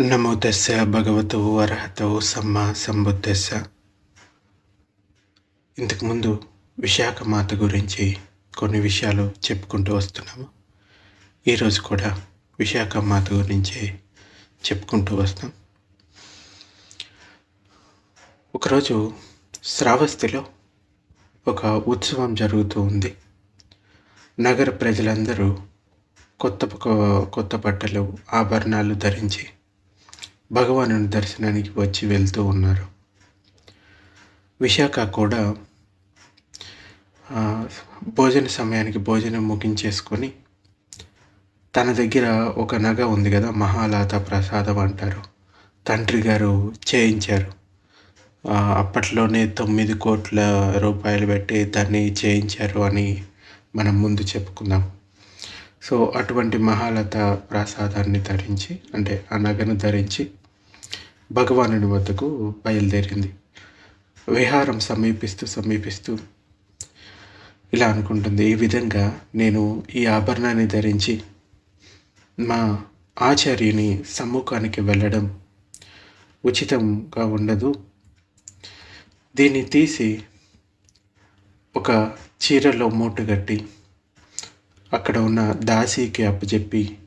నమో తస్స భగవతో అర్హతో సమ్మ సంబుద్ధస్స ఇంతకుముందు విశాఖ మాత గురించి కొన్ని విషయాలు చెప్పుకుంటూ వస్తున్నాము. ఈరోజు కూడా విశాఖ మాత గురించి చెప్పుకుంటూ వస్తాం. ఒకరోజు శ్రావస్తిలో ఒక ఉత్సవం జరుగుతూ ఉంది. నగర ప్రజలందరూ కొత్త కొత్త బట్టలు ఆభరణాలు ధరించి భగవాను దర్శనానికి వచ్చి వెళ్తూ ఉన్నారు. విశాఖ కూడా భోజన సమయానికి భోజనం ముగించేసుకొని తన దగ్గర ఒక నగ ఉంది కదా మహాలాత ప్రసాదం అంటారు. తండ్రి గారు చేయించారు. అప్పట్లోనే తొమ్మిది కోట్ల రూపాయలు పెట్టి దాన్ని చేయించారు అని మనం ముందు చెప్పుకుందాం. సో అటువంటి మహాలత ప్రసాదాన్ని ధరించి అంటే ఆ నగను ధరించి భగవానుని వద్దకు బయలుదేరింది. విహారం సమీపిస్తూ సమీపిస్తూ ఇలా అనుకుంటుంది ఈ విధంగా నేను ఈ ఆభరణాన్ని ధరించి మా ఆచార్యుని సమ్ముఖానికి వెళ్ళడం ఉచితంగా ఉండదు. దీన్ని తీసి ఒక చీరలో మూటగట్టి అక్కడ ఉన్న దాసీకి అప్పచెప్పి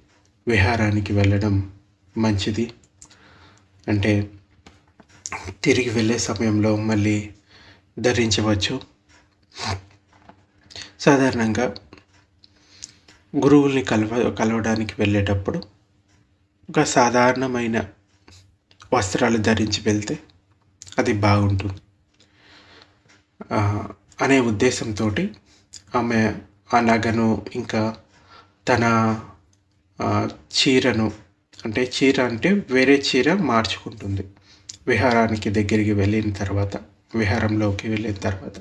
విహారానికి వెళ్ళడం మంచిది. అంటే తిరిగి వెళ్ళే సమయంలో మళ్ళీ ధరించవచ్చు. సాధారణంగా గురువుల్ని కలవ కలవడానికి వెళ్ళేటప్పుడు ఒక సాధారణమైన వస్త్రాలు ధరించి వెళ్తే అది బాగుంటుంది. అనే ఉద్దేశంతో ఆమె ఆ నగను ఇంకా తన చీరను అంటే చీర అంటే వేరే చీర మార్చుకుంటుంది. విహారానికి దగ్గరికి వెళ్ళిన తర్వాత విహారంలోకి వెళ్ళిన తర్వాత.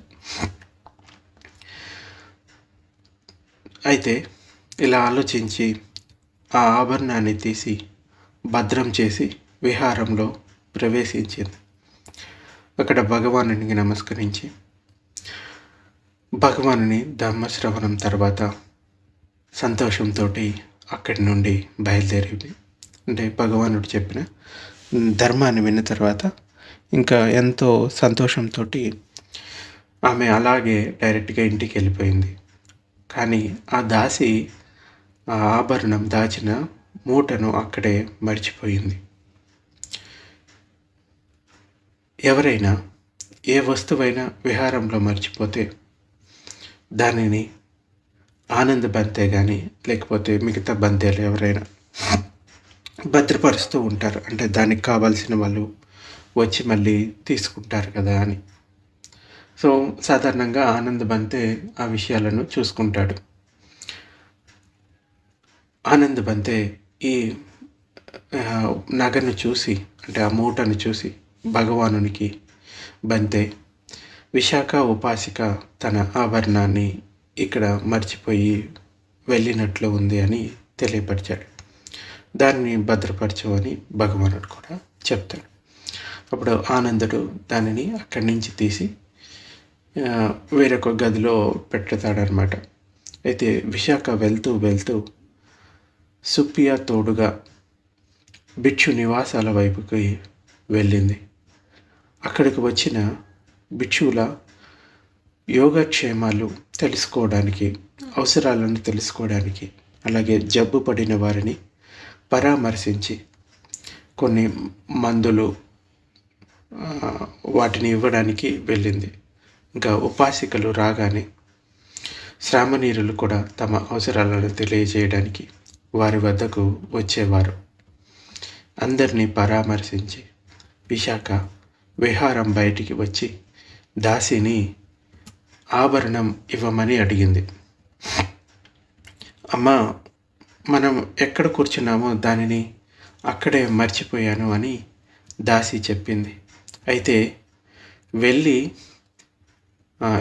అయితే ఇలా ఆలోచించి ఆ ఆభరణాన్ని తీసి భద్రం చేసి విహారంలో ప్రవేశించింది. అక్కడ భగవానునికి నమస్కరించి భగవానుని ధర్మశ్రవణం తర్వాత సంతోషంతో అక్కడి నుండి బయలుదేరింది. అంటే భగవానుడు చెప్పిన ధర్మాన్ని విన్న తర్వాత ఇంకా ఎంతో సంతోషంతో ఆమె అలాగే డైరెక్ట్గా ఇంటికి వెళ్ళిపోయింది. కానీ ఆ దాసి ఆ ఆభరణం దాచిన మూటను అక్కడే మర్చిపోయింది. ఎవరైనా ఏ వస్తువైనా విహారంలో మర్చిపోతే దానిని ఆనంద బంతే కానీ లేకపోతే మిగతా బంతేలు ఎవరైనా భద్రపరుస్తూ ఉంటారు. అంటే దానికి కావాల్సిన వాళ్ళు వచ్చి మళ్ళీ తీసుకుంటారు కదా అని. సో సాధారణంగా ఆనంద్ బంతే ఆ విషయాలను చూసుకుంటాడు. ఆనంద్ బంతే ఈ నగను చూసి అంటే ఆ మూటను చూసి భగవానునికి బంతే విశాఖ ఉపాసిక తన ఆభరణాన్ని ఇక్కడ మర్చిపోయి వెళ్ళినట్లు ఉంది అని తెలియపరిచాడు. దాన్ని భద్రపరచమని భగవానుడు కూడా చెప్తాడు. అప్పుడు ఆనందుడు దానిని అక్కడి నుంచి తీసి వేరొక గదిలో పెడతాడనమాట అయితే విశాఖ వెళ్తూ వెళ్తూ సుప్పియా తోడుగా భిక్షు నివాసాల వైపుకి వెళ్ళింది. అక్కడికి వచ్చిన భిక్షువుల యోగక్షేమాలు తెలుసుకోవడానికి అవసరాలను తెలుసుకోవడానికి అలాగే జబ్బు పడిన వారిని పరామర్శించి కొన్ని మందులు వాటిని ఇవ్వడానికి వెళ్ళింది. ఇంకా ఉపాసికలు రాగానే శ్రామనీరులు కూడా తమ అవసరాలను తెలియజేయడానికి వారి వద్దకు వచ్చేవారు. అందరినీ పరామర్శించి విశాఖ విహారం బయటికి వచ్చి దాసిని ఆభరణం ఇవ్వమని అడిగింది. అమ్మ మనం ఎక్కడ కూర్చున్నామో దానిని అక్కడే మర్చిపోయాను అని దాసి చెప్పింది. అయితే వెళ్ళి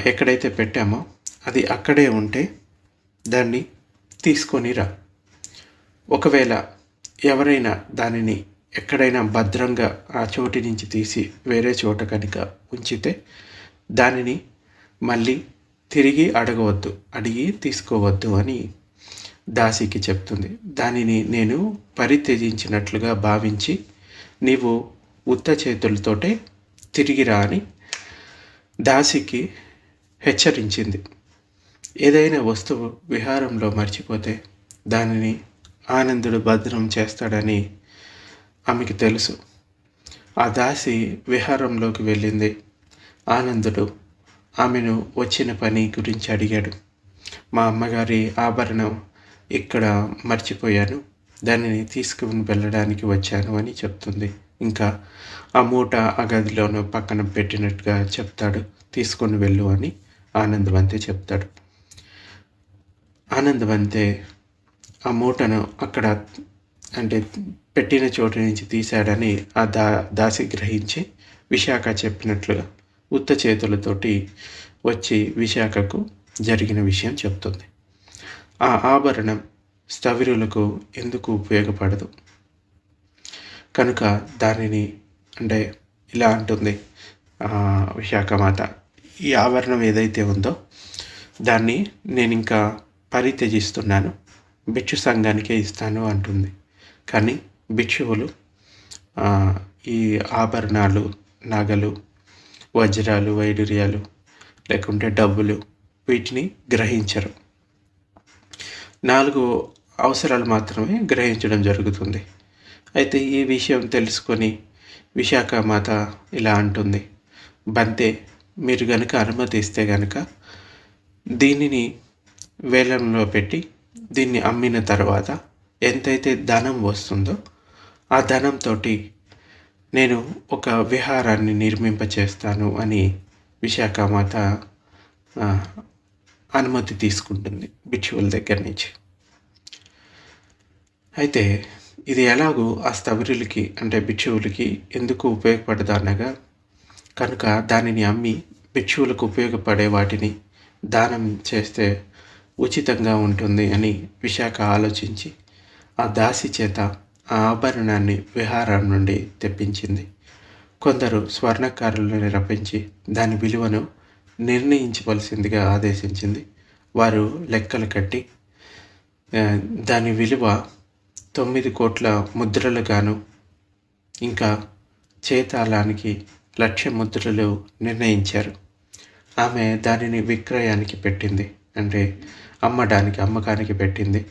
ఎక్కడైతే పెట్టామో అది అక్కడే ఉంటే దాన్ని తీసుకొని రా. ఒకవేళ ఎవరైనా దానిని ఎక్కడైనా భద్రంగా ఆ చోటి నుంచి తీసి వేరే చోట కనుక ఉంచితే దానిని మళ్ళీ తిరిగి అడగవద్దు అడిగి తీసుకోవద్దు అని దాసికి చెప్తుంది. దానిని నేను పరిత్యజించినట్లుగా భావించి నీవు ఉత్త చేతులతోటే తిరిగిరా అని దాసికి హెచ్చరించింది. ఏదైనా వస్తువు విహారంలో మర్చిపోతే దానిని ఆనందుడు భద్రం చేస్తాడని ఆమెకి తెలుసు. ఆ దాసి విహారంలోకి వెళ్ళింది. ఆనందుడు ఆమెను వచ్చిన పని గురించి అడిగాడు. మా అమ్మగారి ఆభరణం ఇక్కడ మర్చిపోయాను. దానిని తీసుకుని వెళ్ళడానికి వచ్చాను అని చెప్తుంది. ఇంకా ఆ మూట ఆ గదిలోనూ పక్కన పెట్టినట్టుగా చెప్తాడు. తీసుకొని వెళ్ళు అని ఆనందవంతే చెప్తాడు. ఆనందవంతే ఆ మూటను అక్కడ అంటే పెట్టిన చోటు నుంచి తీశాడని ఆ దా దాసి గ్రహించి విశాఖ చెప్పినట్లుగా ఉత్త చేతులతోటి వచ్చి విశాఖకు జరిగిన విషయం చెప్తుంది. ఆ ఆభరణం స్థవిరులకు ఎందుకు ఉపయోగపడదు? కనుక దానిని అంటే ఇలా అంటుంది విశాఖమాత. ఈ ఆభరణం ఏదైతే ఉందో దాన్ని నేను ఇంకా పరిత్యజిస్తున్నాను. భిక్షు సంఘానికే ఇస్తాను అంటుంది. కానీ భిక్షువులు ఈ ఆభరణాలు నగలు వజ్రాలు వైడూర్యాలు లేకుంటే డబ్బులు వీటిని గ్రహించరు. నాలుగు అవసరాలు మాత్రమే గ్రహించడం జరుగుతుంది. అయితే ఈ విషయం తెలుసుకొని విశాఖ మాత ఇలా అంటుంది. బంతే మీరు గనుక అనుమతిస్తే గనుక దీనిని వేలంలో పెట్టి దీన్ని అమ్మిన తర్వాత ఎంతైతే ధనం వస్తుందో ఆ ధనంతో నేను ఒక విహారాన్ని నిర్మింపచేస్తాను అని విశాఖ మాత అనుమతి తీసుకుంటుంది భిక్షువుల దగ్గర నుంచి. అయితే ఇది ఎలాగూ ఆ స్థవిరులకి అంటే భిక్షువులకి ఎందుకు ఉపయోగపడదు అనగా కనుక దానిని అమ్మి భిక్షువులకు ఉపయోగపడే వాటిని దానం చేస్తే ఉచితంగా ఉంటుంది అని విశాఖ ఆలోచించి ఆ దాసి చేత ఆ ఆభరణాన్ని విహారం నుండి తెప్పించింది. కొందరు స్వర్ణకారులను రప్పించి దాని విలువను నిర్ణయించవలసిందిగా ఆదేశించింది. వారు లెక్కలు కట్టి దాని విలువ తొమ్మిది కోట్ల ముద్రలుగాను ఇంకా చేతాళానికి లక్ష ముద్రలు నిర్ణయించారు. ఆమె దానిని విక్రయానికి పెట్టింది అంటే అమ్మడానికి అమ్మకానికి పెట్టింది.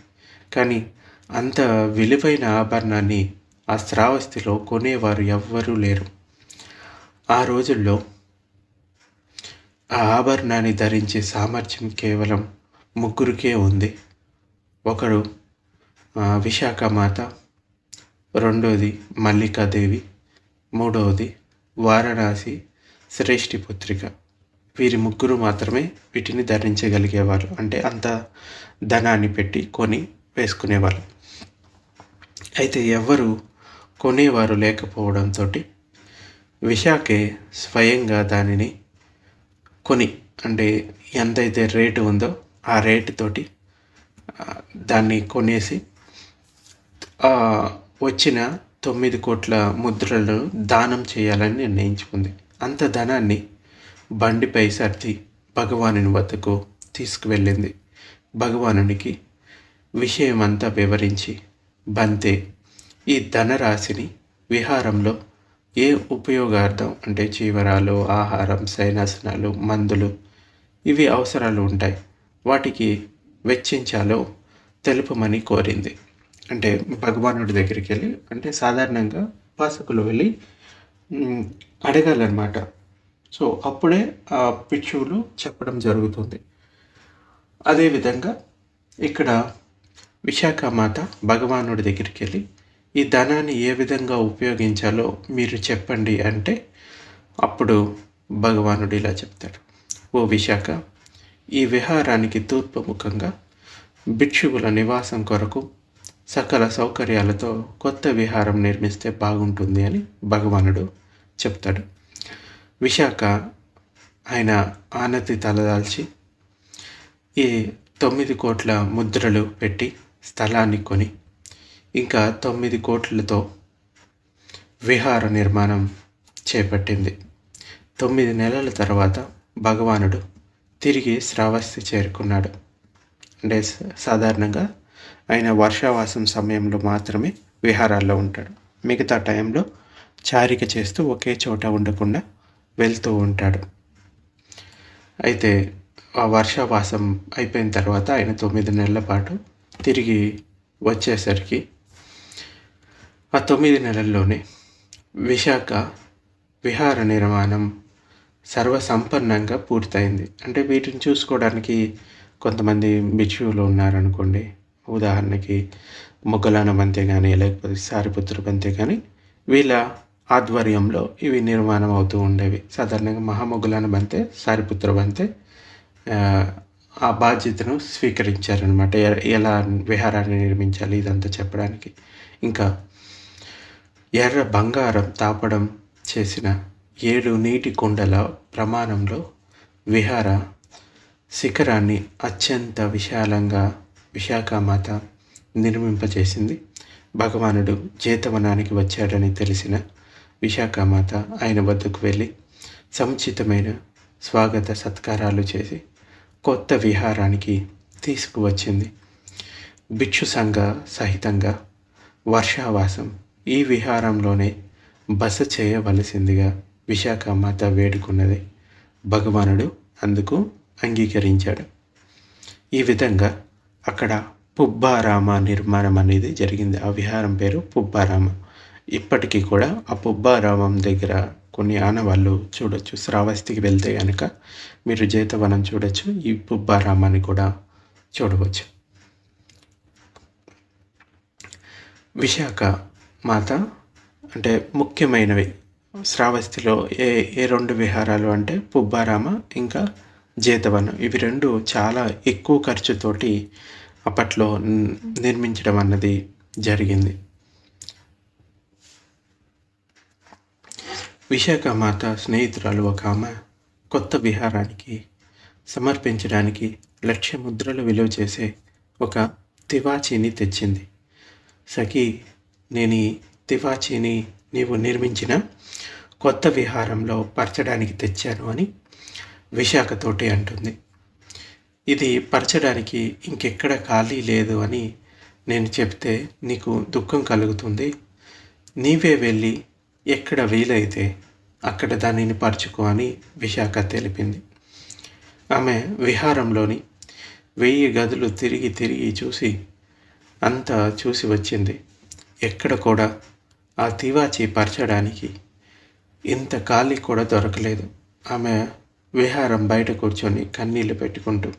కానీ అంత విలువైన ఆభరణాన్ని ఆ శ్రావస్తిలో కొనేవారు ఎవ్వరూ లేరు. ఆ రోజుల్లో ఆ ఆభరణాన్ని ధరించే సామర్థ్యం కేవలం ముగ్గురికే ఉంది. ఒకరు విశాఖమాత రెండోది మల్లికాదేవి మూడవది వారణాసి శ్రేష్ఠి పుత్రిక. వీరి ముగ్గురు మాత్రమే వీటిని ధరించగలిగేవారు. అంటే అంత ధనాన్ని పెట్టి కొని వేసుకునేవారు అయితే ఎవరు కొనేవారు లేకపోవడంతో విశాఖే స్వయంగా దానిని కొని అంటే ఎంతైతే రేటు ఉందో ఆ రేటుతోటి దాన్ని కొనేసి వచ్చిన తొమ్మిది కోట్ల ముద్రలను దానం చేయాలని నిర్ణయించుకుంది. అంత ధనాన్ని బండిపై సర్ది భగవానుని వద్దకు తీసుకువెళ్ళింది. భగవానునికి విషయమంతా వివరించి బంతే ఈ ధనరాశిని విహారంలో ఏ ఉపయోగార్థం అంటే చీవరాలు ఆహారం సైనాసనాలు మందులు ఇవి అవసరాలు ఉంటాయి. వాటికి వెచ్చించాలో తెలుపమని కోరింది. అంటే భగవానుడి దగ్గరికి వెళ్ళి అంటే సాధారణంగా ఉపాసకులు వెళ్ళి అడగాలన్నమాట. సో అప్పుడే ఆ పిచ్చువులు చెప్పడం జరుగుతుంది. అదేవిధంగా ఇక్కడ విశాఖ మాత భగవానుడి దగ్గరికి వెళ్ళి ఈ ధనాన్ని ఏ విధంగా ఉపయోగించాలో మీరు చెప్పండి అంటే అప్పుడు భగవానుడు ఇలా చెప్తాడు. ఓ విశాఖ ఈ విహారానికి తూర్పుముఖంగా భిక్షువుల నివాసం కొరకు సకల సౌకర్యాలతో కొత్త విహారం నిర్మిస్తే బాగుంటుంది అని భగవానుడు చెప్తాడు. విశాఖ ఆయన ఆనతి తలదాల్చి ఈ తొమ్మిది కోట్ల ముద్రలు పెట్టి స్థలాన్ని కొని ఇంకా తొమ్మిది కోట్లతో విహార నిర్మాణం చేపట్టింది. తొమ్మిది నెలల తర్వాత భగవానుడు తిరిగి శ్రావస్తి చేరుకున్నాడు. అంటే సాధారణంగా ఆయన వర్షావాసం సమయంలో మాత్రమే విహారాల్లో ఉంటాడు. మిగతా టైంలో చారిక చేస్తూ ఒకే చోట ఉండకుండా వెళ్తూ ఉంటాడు. అయితే ఆ వర్షావాసం అయిపోయిన తర్వాత ఆయన తొమ్మిది నెలల పాటు తిరిగి వచ్చేసరికి ఆ తొమ్మిది నెలల్లోనే విశాఖ విహార నిర్మాణం సర్వసంపన్నంగా పూర్తయింది. అంటే వీటిని చూసుకోవడానికి కొంతమంది బిచ్యువులు ఉన్నారనుకోండి. ఉదాహరణకి మొగ్గలాన బంతే కానీ లేకపోతే సారిపుత్ర బంతే కానీ వీళ్ళ ఆధ్వర్యంలో ఇవి నిర్మాణం అవుతూ ఉండేవి. సాధారణంగా మహామొగ్గలాన బంతే సారిపుత్ర బంతే ఆ, బాధ్యతను స్వీకరించారనమాట ఎలా విహారాన్ని నిర్మించాలి ఇదంతా చెప్పడానికి. ఇంకా ఎర్ర బంగారం తాపడం చేసిన ఏడు నీటి కుండల ప్రమాణంలో విహార శిఖరాన్ని అత్యంత విశాలంగా విశాఖమాత నిర్మింపచేసింది భగవానుడు జేతవనానికి వచ్చాడని తెలిసిన విశాఖమాత ఆయన వద్దకు వెళ్ళి సముచితమైన స్వాగత సత్కారాలు చేసి కొత్త విహారానికి తీసుకువచ్చింది. భిక్షు సంఘ సహితంగా వర్షావాసం ఈ విహారంలోనే బస చేయవలసిందిగా విశాఖ మాత వేడుకున్నది భగవానుడు అందుకు అంగీకరించాడు. ఈ విధంగా అక్కడ పుబ్బారామ నిర్మాణం అనేది జరిగింది. ఆ విహారం పేరు పుబ్బారామ. ఇప్పటికీ కూడా ఆ పుబ్బారామం దగ్గర కొన్ని ఆనవాళ్ళు చూడొచ్చు. శ్రావస్తికి వెళ్తే కనుక మీరు జేతవనం చూడొచ్చు. ఈ పుబ్బారామాన్ని కూడా చూడవచ్చు. విశాఖ మాత అంటే ముఖ్యమైనవి. శ్రావస్తిలో ఏ ఏ రెండు విహారాలు అంటే పుబ్బారామ ఇంకా జేతవనం. ఇవి రెండు చాలా ఎక్కువ ఖర్చుతోటి అప్పట్లో నిర్మించడం అన్నది జరిగింది. విశాఖ మాత స్నేహితురాలు ఒక ఆమె కొత్త విహారానికి సమర్పించడానికి లక్ష ముద్రలు విలువ చేసే ఒక తివాచీని తెచ్చింది. సఖీ నేను ఈ తివాచీని నీవు నిర్మించిన కొత్త విహారంలో పరచడానికి తెచ్చాను అని విశాఖతోటి అంటుంది. ఇది పరచడానికి ఇంకెక్కడ ఖాళీ లేదు అని నేను చెప్తే నీకు దుఃఖం కలుగుతుంది. నీవే వెళ్ళి ఎక్కడ వీలైతే అక్కడ దానిని పరుచుకో అని విశాఖ తెలిపింది. ఆమె విహారంలోని వెయ్యి గదులు తిరిగి తిరిగి చూసి అంతా చూసి వచ్చింది. ఎక్కడ కూడా ఆ తివాచి పరచడానికి ఇంత ఖాళీ కూడా దొరకలేదు. ఆమె విహారం బయట కూర్చొని కన్నీళ్ళు పెట్టుకుంటూ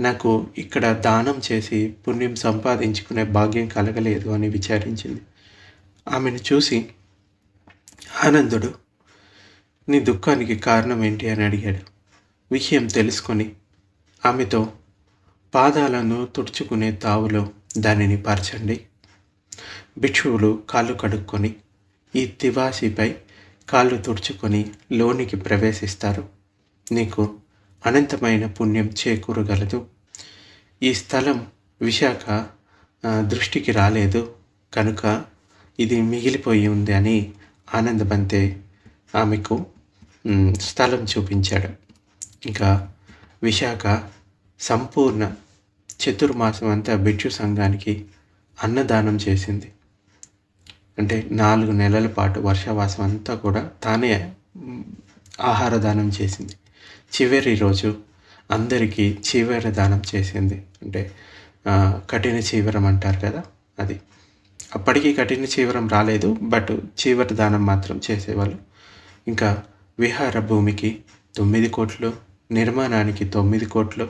నాకు ఇక్కడ దానం చేసి పుణ్యం సంపాదించుకునే భాగ్యం కలగలేదు అని విచారించింది. ఆమెను చూసి ఆనందుడు నీ దుఃఖానికి కారణం ఏంటి? అని అడిగాడు. విషయం తెలుసుకొని ఆమెతో పాదాలను తుడుచుకునే తావులో దానిని పరచండి. భిక్షువులు కాళ్ళు కడుక్కొని ఈ తివాసిపై కాళ్ళు తుడుచుకొని లోనికి ప్రవేశిస్తారు. నీకు అనంతమైన పుణ్యం చేకూరగలదు. ఈ స్థలం విశాఖ దృష్టికి రాలేదు. కనుక ఇది మిగిలిపోయి ఉంది అని ఆనందబంతే ఆమెకు స్థలం చూపించాడు. ఇంకా విశాఖ సంపూర్ణ చతుర్మాసం అంతా భిక్షు సంఘానికి అన్నదానం చేసింది. అంటే నాలుగు నెలల పాటు వర్షావాసం అంతా కూడా తానే ఆహార దానం చేసింది. చివరి రోజు అందరికీ చీవర దానం చేసింది. అంటే కఠిన చీవరం అంటారు కదా అది. అప్పటికీ కఠిన చీవరం రాలేదు బట్ చీవర దానం మాత్రం చేసేవాళ్ళు. ఇంకా విహార భూమికి తొమ్మిది కోట్లు నిర్మాణానికి తొమ్మిది కోట్లు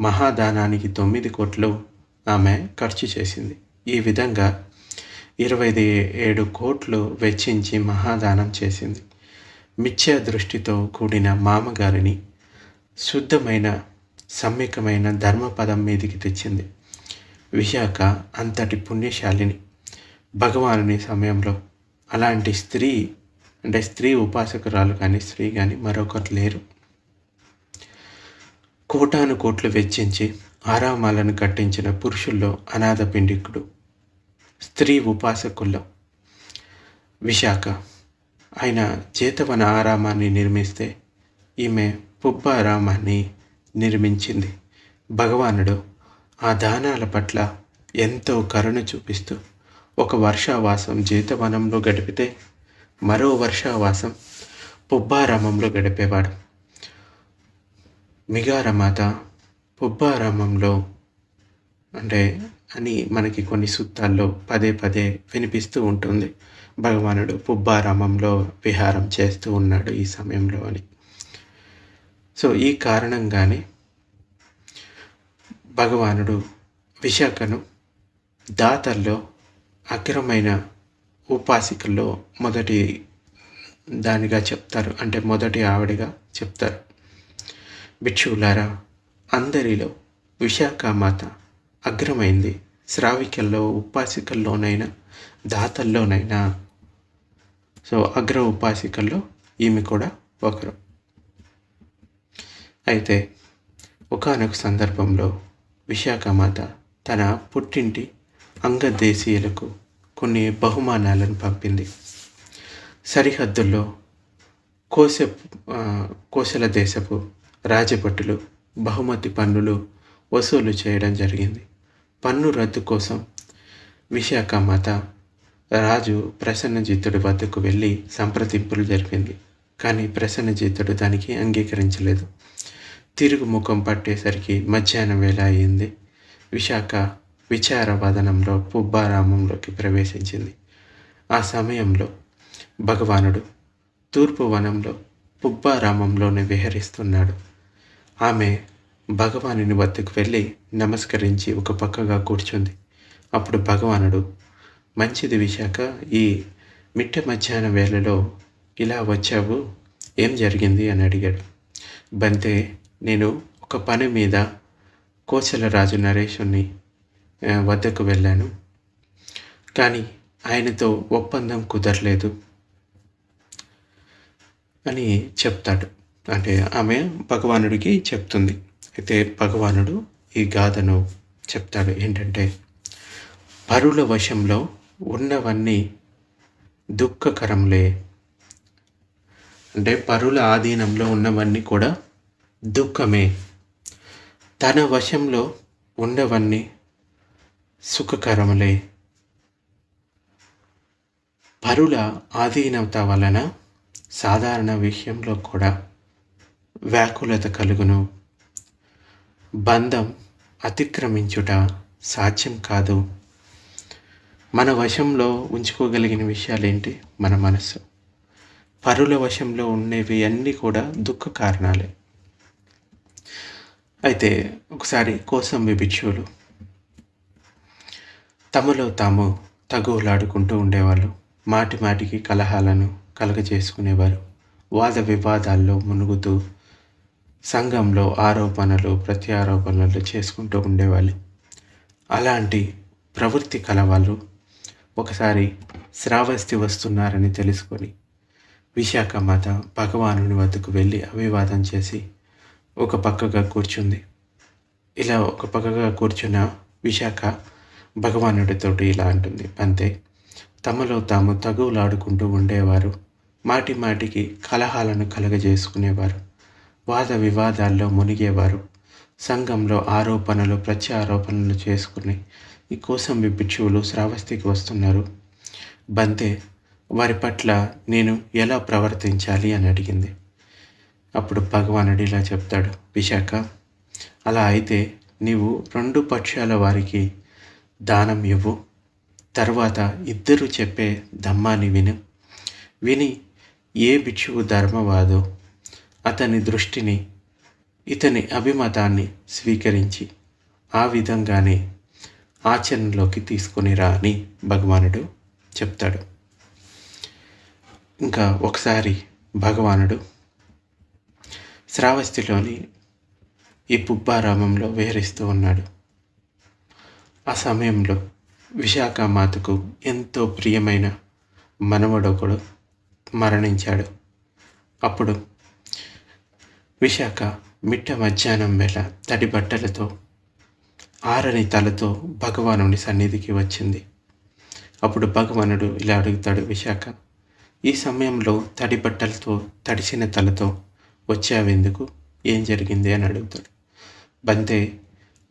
మహాదానానికి తొమ్మిది కోట్లు ఆమె ఖర్చు చేసింది. ఈ విధంగా ఇరవై ఏడు కోట్లు వెచ్చించి మహాదానం చేసింది. మిథ్యా దృష్టితో కూడిన మామగారిని శుద్ధమైన సమ్యకమైన ధర్మపదం మీదికి తెచ్చింది. విశాఖ అంతటి పుణ్యశాలిని. భగవానుని సమయంలో అలాంటి స్త్రీ అంటే స్త్రీ ఉపాసకురాలు కానీ స్త్రీ కానీ మరొకరు లేరు. కోటాను కోట్లు వెచ్చించి ఆరామాలను కట్టించిన పురుషుల్లో అనాథ పిండికుడు స్త్రీ ఉపాసకుల్లో. విశాఖ. ఆయన చేతవన ఆరామాన్ని నిర్మిస్తే ఈమె పుబ్బారామాన్ని నిర్మించింది. భగవానుడు ఆ దానాల పట్ల ఎంతో కరుణ చూపిస్తూ ఒక వర్షావాసం జీతవనంలో గడిపితే మరో వర్షావాసం పుబ్బారామంలో గడిపేవాడు. మిగారమాత పుబ్బారామంలో అంటే అని మనకి కొన్ని సూత్రాల్లో పదే పదే వినిపిస్తూ ఉంటుంది. భగవానుడు పుబ్బారామంలో విహారం చేస్తూ ఉన్నాడు ఈ సమయంలో అని. సో ఈ కారణంగానే భగవానుడు విశాఖను దాతల్లో అగ్రమైన ఉపాసికల్లో మొదటి దానిగా చెప్తారు. అంటే మొదటి ఆవిడగా చెప్తారు. భిక్షువులారా అందరిలో విశాఖ మాత అగ్రమైంది. శ్రావికల్లో ఉపాసికల్లోనైనా దాతల్లోనైనా. సో అగ్ర ఉపాసికల్లో ఈమె కూడా ఒకరు. అయితే ఒకానొక సందర్భంలో విశాఖమాత తన పుట్టింటి అంగదేశీయులకు కొన్ని బహుమానాలను పంపింది. సరిహద్దుల్లో కోసె కోశల కోసల దేశపు రాజభటులు బహుమతి పన్నులు వసూలు చేయడం జరిగింది. పన్ను రద్దు కోసం విశాఖ మాత రాజు ప్రసన్నజిత్తుడి వద్దకు వెళ్ళి సంప్రదింపులు జరిపింది. కానీ ప్రసన్నజిత్తుడు దానికి అంగీకరించలేదు. తిరుగు ముఖం పట్టేసరికి మధ్యాహ్నం వేళ అయింది. విశాఖ విచారవదనంలో పుబ్బారామంలోకి ప్రవేశించింది. ఆ సమయంలో భగవానుడు తూర్పు వనంలో పుబ్బారామంలోనే విహరిస్తున్నాడు. ఆమె భగవానుని వద్దకు వెళ్ళి నమస్కరించి ఒక పక్కగా కూర్చుంది. అప్పుడు భగవానుడు మంచిది విశాఖ ఈ మిట్ట మధ్యాహ్న వేళలో ఇలా వచ్చావు? ఏం జరిగింది? అని అడిగాడు. బంతే నేను ఒక పని మీద కోసలరాజు నరేషుని వద్దకు వెళ్ళాను. కానీ ఆయనతో ఒప్పందం కుదరలేదు అని చెప్తాడు. అంటే ఆమె భగవానుడికి చెప్తుంది. అయితే భగవానుడు ఈ గాథను చెప్తాడు. ఏంటంటే పరుల వశంలో ఉన్నవన్నీ దుఃఖకరంలే అంటే పరుల ఆధీనంలో ఉన్నవన్నీ కూడా దుఃఖమే. తన వశంలో ఉన్నవన్నీ సుఖకరములే. పరుల ఆధీనత వలన సాధారణ విషయంలో కూడా వ్యాకులత కలుగును. బంధం అతిక్రమించుట సాధ్యం కాదు. మన వశంలో ఉంచుకోగలిగిన విషయాలేంటి? మన మనస్సు. పరుల వశంలో ఉండేవి అన్నీ కూడా దుఃఖ కారణాలే. అయితే ఒకసారి కోసం విభిక్షువులు. తమలో తాము తగువులాడుకుంటూ ఉండేవాళ్ళు. మాటి మాటికి కలహాలను కలగజేసుకునేవారు. వాద వివాదాల్లో మునుగుతూ సంఘంలో ఆరోపణలు ప్రత్యారోపణలు చేసుకుంటూ ఉండేవాళ్ళు. అలాంటి ప్రవృత్తి కలవాళ్ళు ఒకసారి శ్రావస్తి వస్తున్నారని తెలుసుకొని విశాఖ మాత భగవానుని వద్దకు వెళ్ళి అభివాదం చేసి ఒక పక్కగా కూర్చుంది. ఇలా ఒక పక్కగా కూర్చున్న విశాఖ భగవానుడితోటి ఇలా అంటుంది. అంతే తమలో తాము తగువులాడుకుంటూ ఉండేవారు. మాటి మాటికి కలహాలను కలగజేసుకునేవారు. వాద వివాదాల్లో మునిగేవారు. సంఘంలో ఆరోపణలు ప్రత్యారోపణలు చేసుకుని ఈ కోసం భిక్షువులు శ్రావస్తికి వస్తున్నారు. బంతే వారి పట్ల నేను ఎలా ప్రవర్తించాలి అని అడిగింది. అప్పుడు భగవానుడు ఇలా చెప్తాడు విశాఖ అలా అయితే నీవు రెండు పక్షాల వారికి దానం ఇవ్వు. తర్వాత ఇద్దరు చెప్పే ధమ్మాన్ని విను. విని ఏ భిక్షువు ధర్మవాదో అతని దృష్టిని ఇతని అభిమతాన్ని స్వీకరించి ఆ విధంగానే ఆచరణలోకి తీసుకొని రా అని భగవానుడు చెప్తాడు. ఇంకా ఒకసారి భగవానుడు శ్రావస్తిలోని ఈ పుబ్బారామంలో విహరిస్తూ ఉన్నాడు. ఆ సమయంలో విశాఖ మాతకు ఎంతో ప్రియమైన మనవడొకడు మరణించాడు. అప్పుడు విశాఖ మిట్ట మధ్యాహ్నం వేళ తడి బట్టలతో ఆరని తలతో భగవానుని సన్నిధికి వచ్చింది. అప్పుడు భగవానుడు ఇలా అడుగుతాడు విశాఖ ఈ సమయంలో తడి బట్టలతో తడిసిన తలతో వచ్చావెందుకు ఏం జరిగింది? అని అడుగుతాడు. బంతే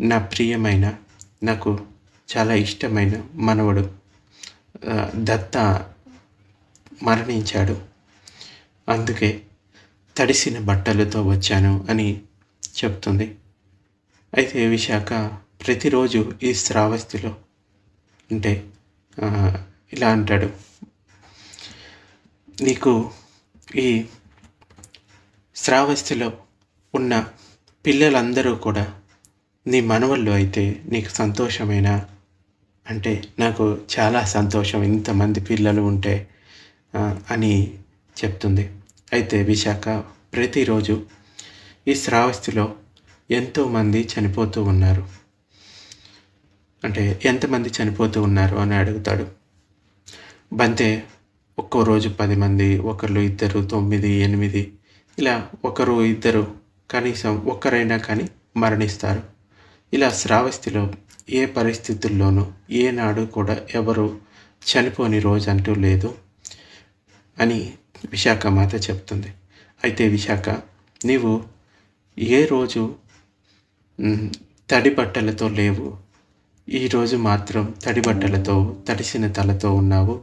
నా ప్రియమైన నాకు చాలా ఇష్టమైన మనవడు దత్త మరణించాడు. అందుకే తడిసిన బట్టలతో వచ్చాను అని చెప్తుంది. అయితే విశాఖ ప్రతిరోజు ఈ శ్రావస్తిలో అంటే ఇలా అంటాడు. నీకు ఈ శ్రావస్తిలో ఉన్న పిల్లలందరూ కూడా నీ మనవళ్ళు అయితే నీకు సంతోషమేనా? అంటే నాకు చాలా సంతోషం ఇంతమంది పిల్లలు ఉంటే అని చెప్తుంది. అయితే విశాఖ ప్రతిరోజు ఈ శ్రావస్తిలో ఎంతోమంది చనిపోతూ ఉన్నారు. అంటే ఎంతమంది చనిపోతూ ఉన్నారు అని అడుగుతాడు. బంతే ఒక్కో రోజు పది మంది ఒకరు ఇద్దరు తొమ్మిది ఎనిమిది ఇలా ఒకరు ఇద్దరు కనీసం ఒక్కరైనా కానీ మరణిస్తారు. ఇలా శ్రావస్తిలో ఏ పరిస్థితుల్లోనూ ఏనాడు కూడా ఎవరు చనిపోని రోజు అంటూ లేదు అని విశాఖ మాత చెప్తుంది. అయితే విశాఖ నీవు ఏ రోజు తడి బట్టలతో లేవు? ఈరోజు మాత్రం తడి బట్టలతో తడిసిన తలతో ఉన్నావు.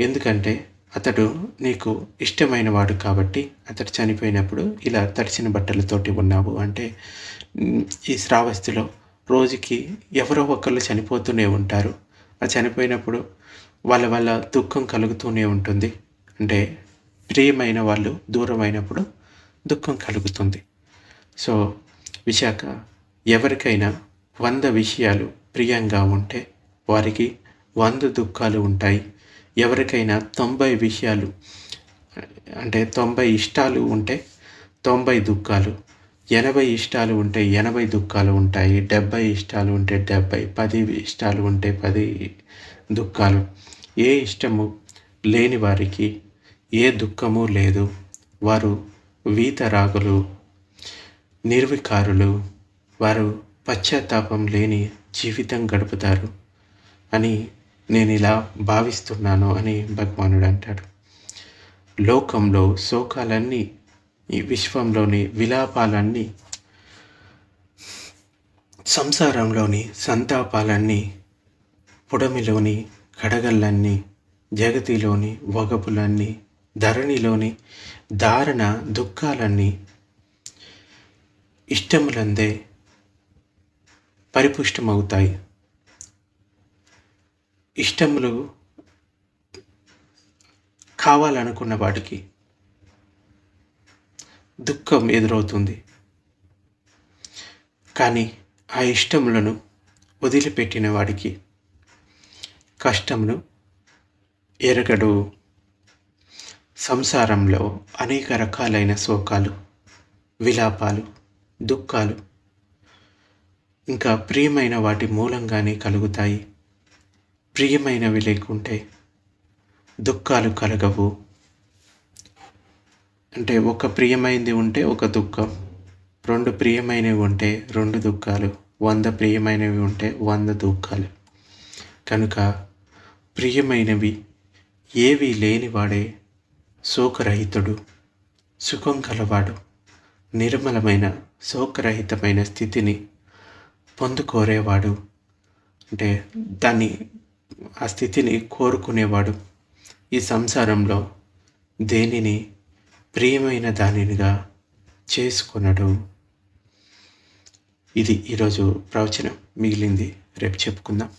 ఎందుకంటే అతడు నీకు ఇష్టమైన వాడు కాబట్టి అతడు చనిపోయినప్పుడు ఇలా తడిసిన బట్టలతోటి ఉన్నావు అంటే ఈ శ్రావస్తిలో రోజుకి ఎవరో ఒకళ్ళు చనిపోతూనే ఉంటారు. ఆ చనిపోయినప్పుడు వాళ్ళ వల్ల దుఃఖం కలుగుతూనే ఉంటుంది. అంటే ప్రియమైన వాళ్ళు దూరమైనప్పుడు దుఃఖం కలుగుతుంది. సో విశాఖ ఎవరికైనా వంద విషయాలు ప్రియంగా ఉంటే వారికి వంద దుఃఖాలు ఉంటాయి. ఎవరికైనా తొంభై విషయాలు అంటే తొంభై ఇష్టాలు ఉంటే తొంభై దుఃఖాలు ఎనభై ఇష్టాలు ఉంటే ఎనభై దుఃఖాలు ఉంటాయి డెబ్భై ఇష్టాలు ఉంటే డెబ్భై పది ఇష్టాలు ఉంటే పది దుఃఖాలు. ఏ ఇష్టము లేని వారికి ఏ దుఃఖము లేదు. వారు వీతరాగులు నిర్వికారులు. వారు పశ్చాత్తాపం లేని జీవితం గడుపుతారు అని నేను ఇలా భావిస్తున్నాను అని భగవానుడు అంటాడు. లోకంలో శోకాలన్నీ ఈ విశ్వంలోని విలాపాలన్నీ సంసారంలోని సంతాపాలన్నీ పుడమిలోని కడగళ్ళన్నీ జగతిలోని వగపులన్నీ ధరణిలోని దారుణ దుఃఖాలన్నీ ఇష్టములందే పరిపుష్టమవుతాయి. ఇష్టములు కావాలనుకున్న వాటికి దుఃఖం ఎదురవుతుంది. కానీ ఆ ఇష్టములను వదిలిపెట్టిన వాడికి కష్టమును ఎరగడు. సంసారంలో అనేక రకాలైన శోకాలు విలాపాలు దుఃఖాలు ఇంకా ప్రియమైన వాటి మూలంగానే కలుగుతాయి. ప్రియమైనవి లేకుంటే దుఃఖాలు కలగవు. అంటే ఒక ప్రియమైనది ఉంటే ఒక దుఃఖం రెండు ప్రియమైనవి ఉంటే రెండు దుఃఖాలు వంద ప్రియమైనవి ఉంటే వంద దుఃఖాలు. కనుక ప్రియమైనవి ఏవి లేనివాడే శోకరహితుడు సుఖం కలవాడు నిర్మలమైన శోకరహితమైన స్థితిని పొందుకోరేవాడు. అంటే దాన్ని ఆ స్థితిని కోరుకునేవాడు. ఈ సంసారంలో దేనిని ప్రియమైన దానినిగా చేసుకున్నాడు ఇది ఈరోజు ప్రవచనం. మిగిలింది రేపు చెప్పుకుందాం.